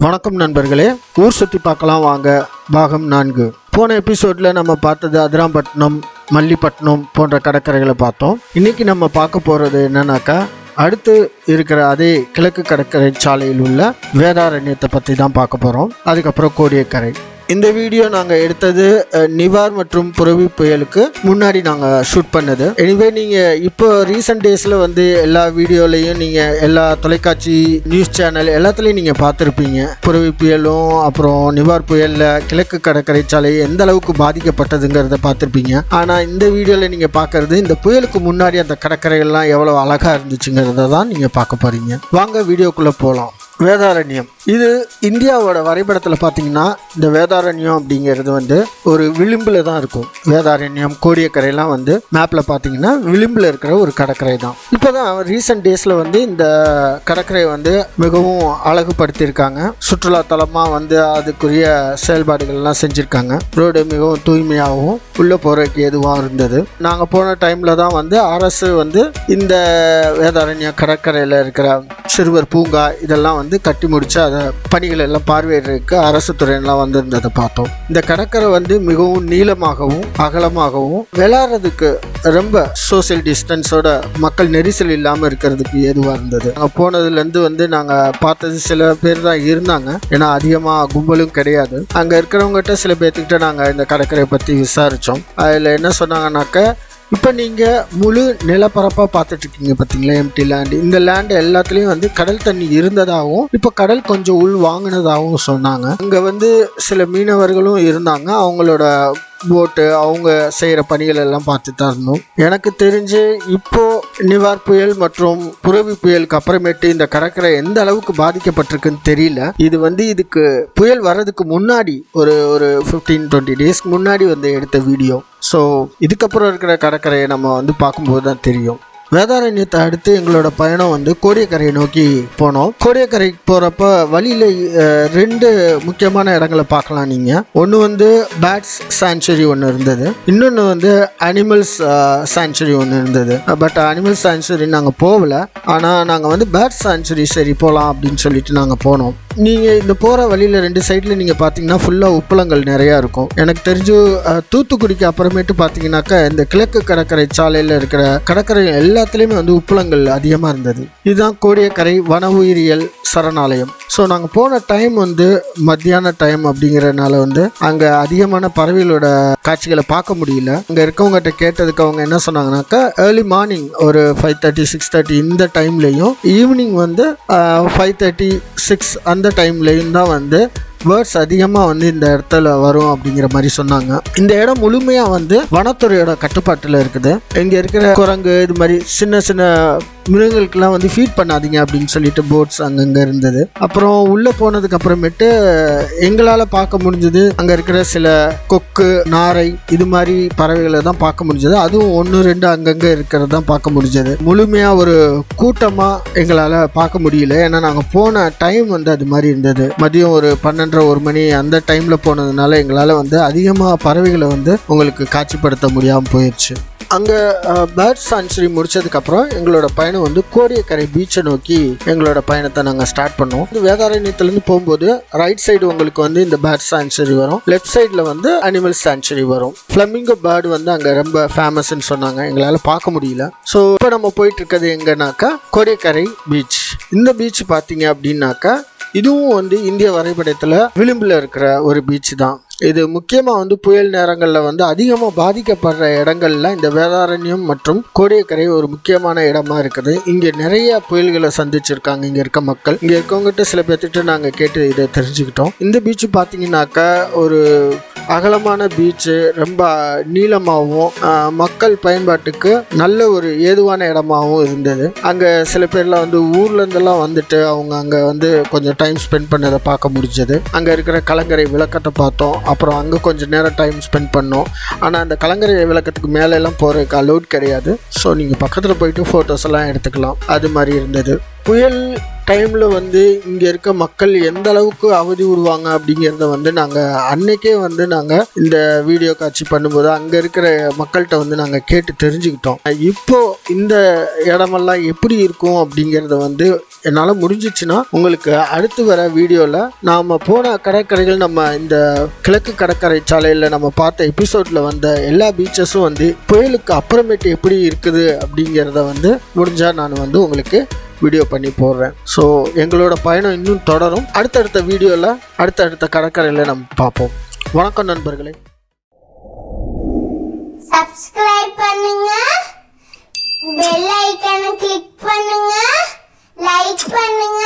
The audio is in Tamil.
வணக்கம் நண்பர்களே. ஊர் சுற்றி பார்க்கலாம் வாங்க. பாகம் நான்கு. போன எபிசோடில் நம்ம பார்த்தது அதிராம்பட்டினம் மல்லிப்பட்டினம் போன்ற கடற்கரைகளை பார்த்தோம். இன்னைக்கு நம்ம பார்க்க போகிறது என்னன்னாக்கா அடுத்து இருக்கிற அதே கிழக்கு கடற்கரை சாலையில் உள்ள வேதாரண்யத்தை பற்றி தான் பார்க்க போகிறோம் அதுக்கப்புறம் கோடியக்கரை. இந்த வீடியோ நாங்கள் எடுத்தது நிவார் மற்றும் புரவி புயலுக்கு முன்னாடி நாங்கள் ஷூட் பண்ணது. எனிவே நீங்கள் இப்போ ரீசெண்ட் டேஸில் வந்து எல்லா வீடியோலையும் நீங்கள் எல்லா தொலைக்காட்சி நியூஸ் சேனல் எல்லாத்துலேயும் நீங்கள் பார்த்துருப்பீங்க. புரவி புயலும் அப்புறம் நிவார் புயலில் கிழக்கு கடற்கரை சாலை எந்த அளவுக்கு பாதிக்கப்பட்டதுங்கிறத பார்த்துருப்பீங்க. ஆனால் இந்த வீடியோவில் நீங்கள் பார்க்குறது இந்த புயலுக்கு முன்னாடி அந்த கடற்கரைகள்லாம் எவ்வளோ அழகாக இருந்துச்சுங்கிறத தான் நீங்கள் பார்க்க போகிறீங்க வாங்க வீடியோக்குள்ளே போகலாம் வேதாரண்யம். இது இந்தியாவோட வரைபடத்தில் பார்த்தீங்கன்னா இந்த வேதாரண்யம் அப்படிங்கிறது வந்து ஒரு விளிம்பில் தான் இருக்கும். வேதாரண்யம் கோடியக்கரையெல்லாம் வந்து மேப்பில் பார்த்தீங்கன்னா விளிம்பில் இருக்கிற ஒரு கடற்கரை தான். இப்போ தான் ரீசெண்ட் டேஸில் வந்து இந்த கடற்கரையை வந்து மிகவும் அழகுபடுத்தியிருக்காங்க. சுற்றுலாத்தலமாக வந்து அதுக்குரிய செயல்பாடுகள்லாம் செஞ்சுருக்காங்க. ரோடு மிகவும் தூய்மையாகவும் உள்ளே போகிறதுக்கு எதுவாக இருந்தது. நாங்கள் போன டைமில் தான் வந்து அரசு வந்து இந்த வேதாரண்யம் கடற்கரையில் இருக்கிற சிறுவர் பூங்கா இதெல்லாம் வந்து கட்டி முடிச்சு அதை பணிகள் எல்லாம் பார்வையிடுறதுக்கு அரசு துறையெல்லாம் வந்திருந்ததை பார்த்தோம். இந்த கடற்கரை வந்து மிகவும் நீளமாகவும் அகலமாகவும் விளாட்றதுக்கு ரொம்ப சோஷியல் டிஸ்டன்ஸோட மக்கள் நெரிசல் இல்லாமல் இருக்கிறதுக்கு ஏதுவாக இருந்தது. நாங்கள் போனதுலேருந்து வந்து நாங்கள் பார்த்தது சில பேர் தான் இருந்தாங்க. ஏன்னா அதிகமாக கும்பலும் கிடையாது. அங்கே இருக்கிறவங்ககிட்ட சில பேர்த்துக்கிட்ட நாங்கள் இந்த கடற்கரையை பற்றி விசாரித்தோம் அதில் என்ன சொன்னாங்கன்னாக்க இப்போ நீங்கள் முழு நிலப்பரப்பாக பார்த்துட்டு இருக்கீங்க பார்த்தீங்களா எம்டி லேண்ட் இந்த லேண்ட் எல்லாத்துலேயும் வந்து கடல் தண்ணி இருந்ததாகவும் இப்போ கடல் கொஞ்சம் உள் வாங்கினதாகவும் சொன்னாங்க. அங்கே வந்து சில மீனவர்களும் இருந்தாங்க. அவங்களோட போட்டு அவங்க செய்கிற பணிகள் எல்லாம் பார்த்து தான் இருந்தோம். எனக்கு தெரிஞ்சு இப்போ நிவார் புயல் மற்றும் புரவி புயலுக்கு அப்புறமேட்டு இந்த கடற்கரை எந்த அளவுக்கு பாதிக்கப்பட்டிருக்குன்னு தெரியல. இது வந்து இதுக்கு புயல் வர்றதுக்கு முன்னாடி ஒரு ஒரு ஃபிஃப்டீன் டுவெண்ட்டி டேஸ்க்கு முன்னாடி வந்து எடுத்த வீடியோ ஸோ இதுக்கப்புறம் இருக்கிற கடற்கரையை நம்ம வந்து பார்க்கும்போது தான் தெரியும். வேதாரண்யத்தை அடுத்து எங்களோட பயணம் வந்து கோடியக்கரையை நோக்கி போனோம். கோடியக்கரைக்கு போகிறப்ப வழியில் ரெண்டு முக்கியமான இடங்களை பார்க்கலாம் நீங்கள் ஒன்று வந்து பேட்ஸ் சாங்சுரி ஒன்று இருந்தது. இன்னொன்று வந்து அனிமல்ஸ் சாங்சுரி ஒன்று இருந்தது. பட் அனிமல் சாங்சுரி நாங்கள் போகல. ஆனால் நாங்கள் வந்து பேட்ஸ் சாங்சுரி சரி போகலாம் அப்படின்னு சொல்லிட்டு நாங்கள் போனோம். நீங்கள் இந்த போகிற வழியில் ரெண்டு சைடில் நீங்கள் பார்த்தீங்கன்னா ஃபுல்லாக உப்பளங்கள் நிறையா இருக்கும். எனக்கு தெரிஞ்சு தூத்துக்குடிக்கு அப்புறமேட்டு பார்த்தீங்கன்னாக்கா இந்த கிழக்கு கடற்கரை சாலையில் இருக்கிற கடற்கரை எல்லாத்துலேயுமே வந்து உப்பளங்கள் அதிகமாக இருந்தது. இதுதான் கோடியக்கரை வன உயிரியல் சரணாலயம். ஸோ நாங்கள் போன டைம் வந்து மத்தியான டைம் அப்படிங்கிறனால வந்து அங்கே அதிகமான பறவைகளோட காட்சிகளை பார்க்க முடியல. அங்கே இருக்கவங்ககிட்ட கேட்டதுக்கு அவங்க என்ன சொன்னாங்கன்னாக்கா ஏர்லி மார்னிங் ஒரு ஃபைவ் தேர்ட்டி சிக்ஸ் தேர்ட்டி இந்த டைம்லையும் ஈவினிங் வந்து ஃபைவ் தேர்ட்டி சிக்ஸ் அந்த டைம்லையும் தான் வந்து பேர்ட்ஸ் அதிகமாக வந்து இந்த இடத்துல வரும் அப்படிங்கிற மாதிரி சொன்னாங்க. இந்த இடம் முழுமையாக வந்து வனத்துறையோட கட்டுப்பாட்டில் இருக்குது. இங்கே இருக்கிற குரங்கு இது மாதிரி சின்ன சின்ன மிருகங்களுக்கெல்லாம் வந்து ஃபீட் பண்ணாதீங்க அப்படின்னு சொல்லிட்டு போட்ஸ் அங்கங்கே இருந்தது. அப்புறம் உள்ளே போனதுக்கு அப்புறமேட்டு எங்களால் பார்க்க முடிஞ்சது அங்கே இருக்கிற சில கொக்கு நாரை இது மாதிரி பறவைகளை தான் பார்க்க முடிஞ்சது. அதுவும் ஒன்று ரெண்டு அங்கங்கே இருக்கிறது தான் பார்க்க முடிஞ்சது. முழுமையாக ஒரு கூட்டமாக எங்களால் பார்க்க முடியல. ஏன்னா நாங்கள் போன டைம் வந்து அது மாதிரி இருந்தது. மதியம் ஒரு பன்னெண்டரை ஒரு மணி அந்த டைமில் போனதுனால எங்களால் வந்து அதிகமாக பறவைகளை வந்து உங்களுக்கு காட்சிப்படுத்த முடியாமல் போயிடுச்சு அங்கே பேர்ட் சான்ச்சுரி முடிச்சதுக்கப்புறம் எங்களோட பயணம் வந்து கோடியக்கரை பீச்சை நோக்கி எங்களோட பயணத்தை நாங்கள் ஸ்டார்ட் பண்ணோம். இது வேதாரண்யத்துலேருந்து போகும்போது ரைட் சைடு உங்களுக்கு வந்து இந்த பேர்ட் சான்ச்சுரி வரும். லெஃப்ட் சைடில் வந்து அனிமல் சான்ச்சுரி வரும். ஃப்ளமிங்கோ பேர்டு வந்து அங்கே ரொம்ப ஃபேமஸ்ன்னு சொன்னாங்க. எங்களால் பார்க்க முடியல. ஸோ இப்போ நம்ம போயிட்டு இருக்கிறது எங்கன்னாக்கா கோடியக்கரை பீச் இந்த பீச் பார்த்தீங்க அப்படின்னாக்கா இதுவும் வந்து இந்திய வரைபடத்தில் விளிம்பில் இருக்கிற ஒரு பீச் தான். இது முக்கியமாக வந்து புயல் நேரங்களில் வந்து அதிகமாக பாதிக்கப்படுற இடங்கள்ல இந்த வேதாரண்யம் மற்றும் கோடியக்கரை ஒரு முக்கியமான இடமா இருக்குது. இங்கே நிறைய புயல்களை சந்திச்சிருக்காங்க இங்கே இருக்க மக்கள். இங்கே இருக்கவங்ககிட்ட சில பேர்த்திட்ட நாங்கள் கேட்டு இதை தெரிஞ்சுக்கிட்டோம். இந்த பீச் பார்த்தீங்கன்னாக்கா ஒரு அகலமான பீச்சு ரொம்ப நீளமாகவும் மக்கள் பயன்பாட்டுக்கு நல்ல ஒரு ஏதுவான இடமாகவும் இருந்தது. அங்கே சில பேர்லாம் வந்து ஊர்லேருந்துலாம் வந்துட்டு அவங்க அங்கே வந்து கொஞ்சம் டைம் ஸ்பெண்ட் பண்ணதை பார்க்க முடிஞ்சது. அங்கே இருக்கிற கலங்கரை விளக்கத்தை பார்த்தோம். அப்புறம் அங்கே கொஞ்சம் நேரம் டைம் ஸ்பெண்ட் பண்ணோம். ஆனால் அந்த கலங்கரை விளக்கத்துக்கு மேலெல்லாம் போகிறதுக்கு அலோட் கிடையாது. ஸோ நீங்கள் பக்கத்தில் போயிட்டு ஃபோட்டோஸ் எல்லாம் எடுத்துக்கலாம். அது மாதிரி இருந்தது. புயல் டைமில் வந்து இங்கே இருக்க மக்கள் எந்த அளவுக்கு அவதி உருவாங்க அப்படிங்கிறத வந்து நாங்கள் அன்னைக்கே வந்து நாங்கள் இந்த வீடியோ காட்சி பண்ணும்போது அங்கே இருக்கிற மக்கள்கிட்ட வந்து நாங்கள் கேட்டு தெரிஞ்சுக்கிட்டோம். இப்போ இந்த இடமெல்லாம் எப்படி இருக்கும் அப்படிங்கிறத வந்து என்னால் முடிஞ்சிச்சுன்னா உங்களுக்கு அடுத்து வர வீடியோவில் நாம் போன கடற்கரைகள் நம்ம இந்த கிழக்கு கடற்கரை சாலையில் நம்ம பார்த்த எபிசோடில் வந்த எல்லா பீச்சஸும் வந்து புயலுக்கு அப்புறமேட்டு எப்படி இருக்குது அப்படிங்கிறத வந்து முடிஞ்சால் நான் வந்து உங்களுக்கு வீடியோ பண்ணி போடுறேன். ஸோ எங்களோட பயணம் இன்னும் தொடரும். அடுத்தடுத்த வீடியோவில் அடுத்தடுத்த கடற்கரையில் நம்ம பார்ப்போம். வணக்கம் நண்பர்களே. சப்ஸ்கிரைப் பண்ணுங்க. பெல் ஐக்கனை கிளிக் பண்ணுங்க. லைக் பண்ணுங்க.